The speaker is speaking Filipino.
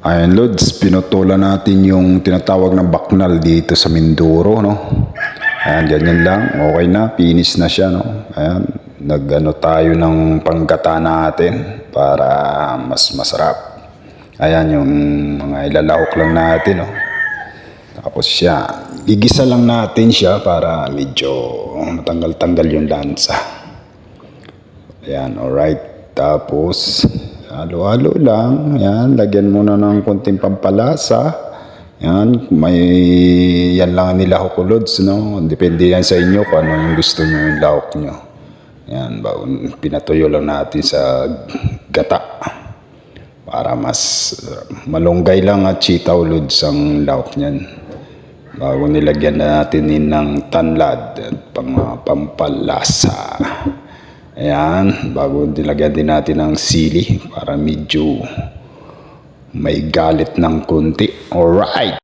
Ayan Lods, pinutulan natin yung tinatawag na baknal dito sa Mindoro, no? Ayan, ganyan lang. Okay na, finish na siya, no? Ayan, nag-ano tayo ng panggata natin para mas masarap. Ayan yung mga ilalahok lang natin, no? Tapos siya, gigisa lang natin siya para medyo matanggal-tanggal yung lansa. Ayan, alright. Tapos, halo-halo lang. Ayan, lagyan muna ng konting pampalasa. Ayan, may yan lang ang nilahok ko, Lods, no? Depende yan sa inyo kung ano yung gusto nyo yung lahok nyo. Ayan, bago pinatuyo lang natin sa gata. Para mas uh, malunggay lang at sitaw, Lods, ang lahok niyan. Bago nilagyan na natin ng tanlad at pang, pampalasa. Ayan, bago nilagyan din natin ng sili para medyo may galit ng kunti. Alright!